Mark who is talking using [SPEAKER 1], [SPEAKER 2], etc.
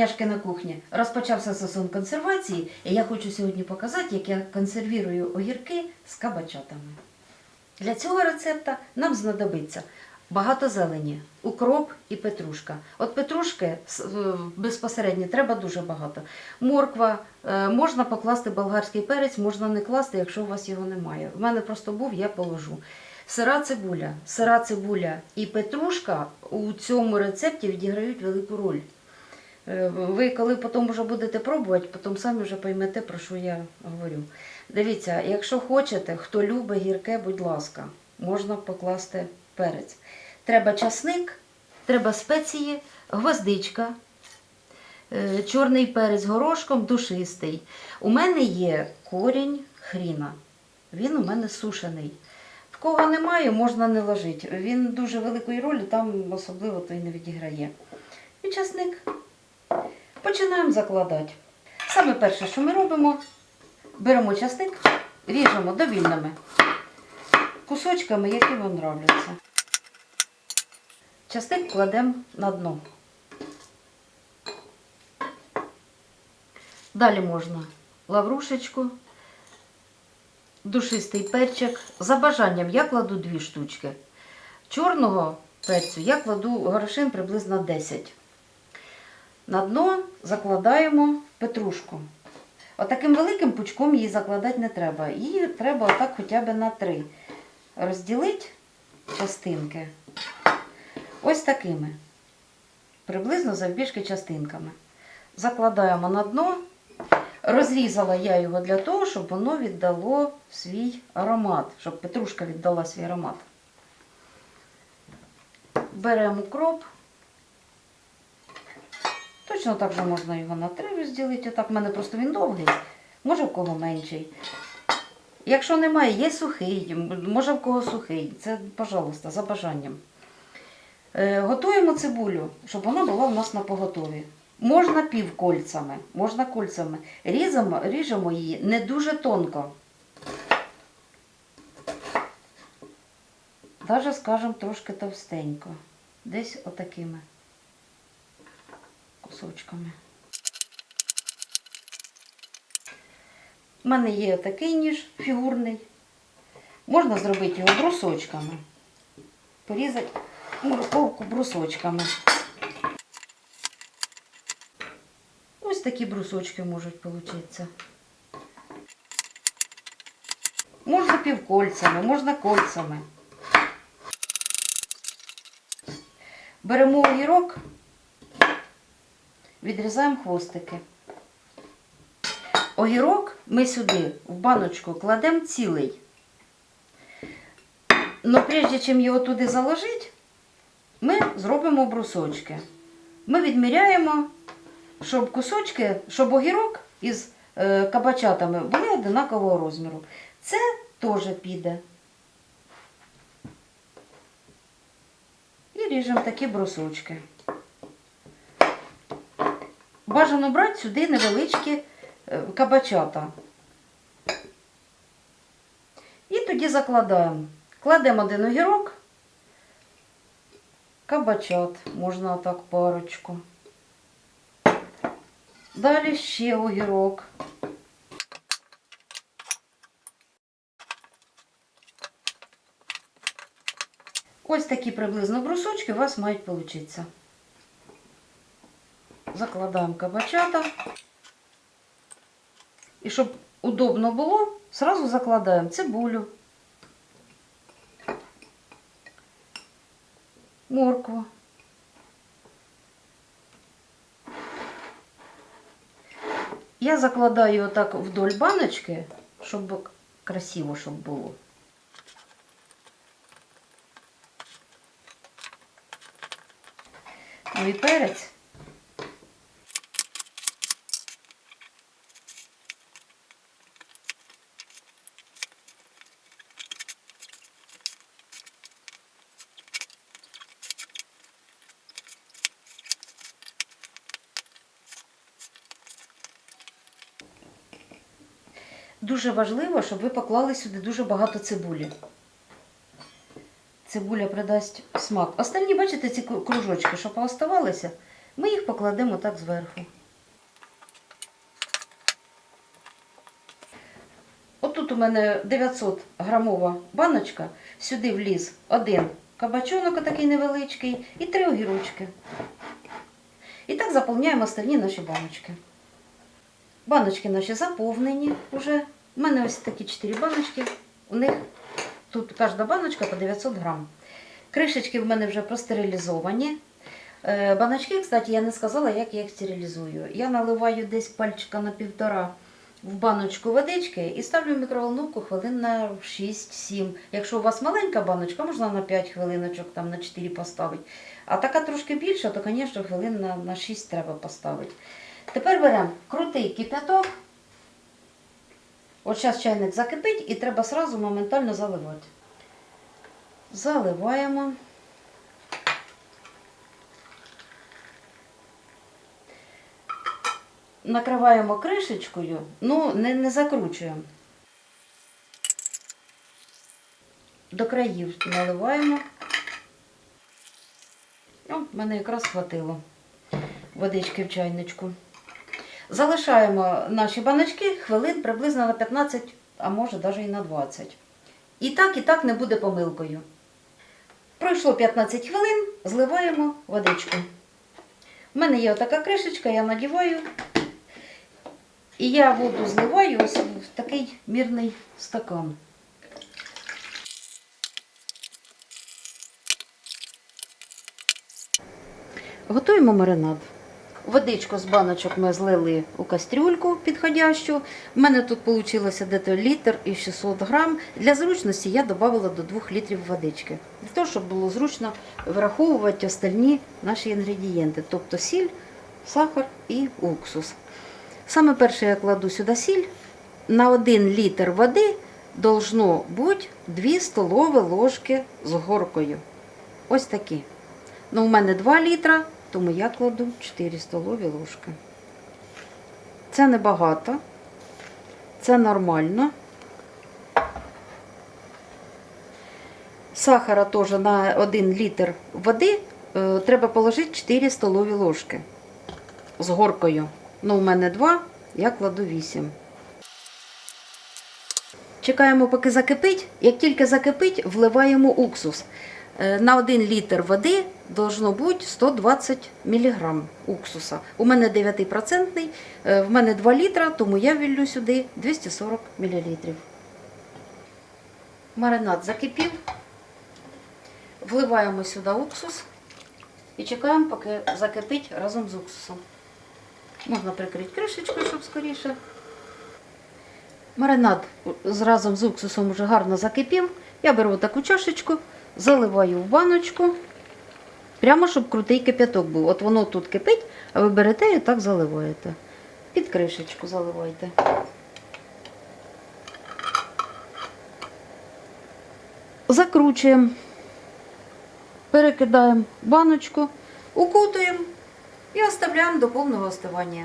[SPEAKER 1] Ваняшки на кухні. Розпочався сезон консервації, і я хочу сьогодні показати, як я консервірую огірки з кабачатами. Для цього рецепта нам знадобиться багато зелені, укроп і петрушка. От петрушки е, безпосередньо треба дуже багато. Морква, е, можна покласти болгарський перець, можна не класти, якщо у вас його немає. У мене просто був, я положу. Сира цибуля, сира цибуля і петрушка у цьому рецепті відіграють велику роль. Е, Ви коли потім вже будете пробувати, потім самі вже поймете, про що я говорю. Дивіться, якщо хочете, хто любить гірке, будь ласка, можна покласти перець. Треба часник, треба спеції, гвоздичка, е, чорний перець горошком, душистий. У мене є корінь хріна. Він у мене сушений. В кого немає, можна не ложити. Він дуже великої ролі там особливо то й не відіграє. І часник. Починаємо закладати. Саме перше, що ми робимо, беремо часник, ріжемо довільними кусочками, які вам нравляться. Часник кладемо на дно. Далі можна лаврушечку, душистий перчик. За бажанням я кладу дві штучки. Чорного перцю я кладу горошин приблизно 10. На дно закладаємо петрушку. Отаким великим пучком її закладати не треба. Її треба отак хоча б на три. Розділити частинки ось такими. Приблизно завбільшки частинками. Закладаємо на дно. Розрізала я його для того, щоб воно віддало свій аромат, щоб петрушка віддала свій аромат. Беремо укроп. Точно так же можна його на три розділити. Отак в мене просто він довгий, може в кого менший. Якщо немає, є сухий, може в кого сухий. Це, пожалуйста, за бажанням. Е, готуємо цибулю, щоб вона була у нас на поготові. Можна півкольцями, можна кольцями. Різемо, ріжемо її не дуже тонко. Даже, скажемо, трошки товстенько. Десь отакими кусочками. У мене є такий ніж фігурний. Можна зробити його брусочками. Порізати морковку брусочками. Ось такі брусочки можуть получитися. Можна півкольцями, можна кольцями. Беремо огірок, відрізаємо хвостики. Огірок ми сюди в баночку кладемо цілий. Но прежде чим його туди заложити, ми зробимо брусочки. Ми відміряємо, щоб кусочки, щоб огірок із е, кабачатами були одинакового розміру. Це теж піде. І ріжемо такі брусочки. Бажано брати сюди невеличкі е, кабачата. І тоді закладаємо. Кладемо один огірок, кабачат, можна отак парочку. Далі ще огірок. Ось такі приблизно брусочки у вас мають получитися. Закладаємо кабачата. І щоб удобно було, сразу закладаємо цибулю, моркву. Я закладаю отак вдоль баночки, щоб красиво щоб було. Ну і перець. Дуже важливо, щоб ви поклали сюди дуже багато цибулі. Цибуля придасть смак. Останні, бачите, ці кружочки, що пооставалися, Ми їх покладемо так зверху. Отут у мене 900 грамова баночка, сюди вліз один кабачонок такий невеличкий і три огірочки. І так заповняємо остальні наші баночки. Баночки наші заповнені вже. У мене ось такі 4 баночки. У них тут кожна баночка по 900 грам. Кришечки в мене вже простерилізовані. Е, Баночки, кстати, я не сказала, як я їх стерилізую. Я наливаю десь пальчика на півтора в баночку водички і ставлю в мікроволновку хвилин на 6-7. Якщо у вас маленька баночка, можна на 5 хвилиночок, там на 4 поставити. А така трошки більша, то, звісно, хвилин на, на 6 треба поставити. Тепер беремо крутий кипяток. От зараз чайник закипить і треба сразу моментально заливати. Заливаємо. Накриваємо кришечкою, ну не, не закручуємо. До країв наливаємо. О, мене якраз хватило водички в чайничку. Залишаємо наші баночки хвилин приблизно на 15, а може навіть і на 20. І так, і так не буде помилкою. Пройшло 15 хвилин, зливаємо водичку. У мене є отака кришечка, я надіваю. І я воду зливаю ось в такий мірний стакан. Готуємо маринад. Водичку з баночок ми злили у кастрюльку підходящу. У мене тут вийшло десь літр і 600 грам. Для зручності я додавала до 2 літрів водички. Для того, щоб було зручно враховувати остальні наші інгредієнти, тобто сіль, сахар і уксус. Саме перше я кладу сюди сіль. На 1 літр води должно бути 2 столові ложки з горкою. Ось такі. Ну, у мене 2 літра, тому я кладу 4 столові ложки. Це небагато, це нормально. Сахара теж на 1 літр води е, треба положити 4 столові ложки з горкою. Ну, у мене 2, я кладу 8. Чекаємо, поки закипить. Як тільки закипить, вливаємо уксус. Е, На 1 літр води должно бути 120 мг уксуса. У мене 9%, е, в мене 2 літра, тому я віллю сюди 240 мл. Маринад закипів. Вливаємо сюди уксус і чекаємо, поки закипить разом з уксусом. Можна прикрити кришечкою, щоб скоріше. Маринад разом з уксусом вже гарно закипів. Я беру таку чашечку, заливаю в баночку. Прямо, щоб крутий кип'яток був. От воно тут кипить, а ви берете і так заливаєте. Під кришечку заливайте. Закручуємо, перекидаємо баночку, укутуємо і оставляємо до повного остивання.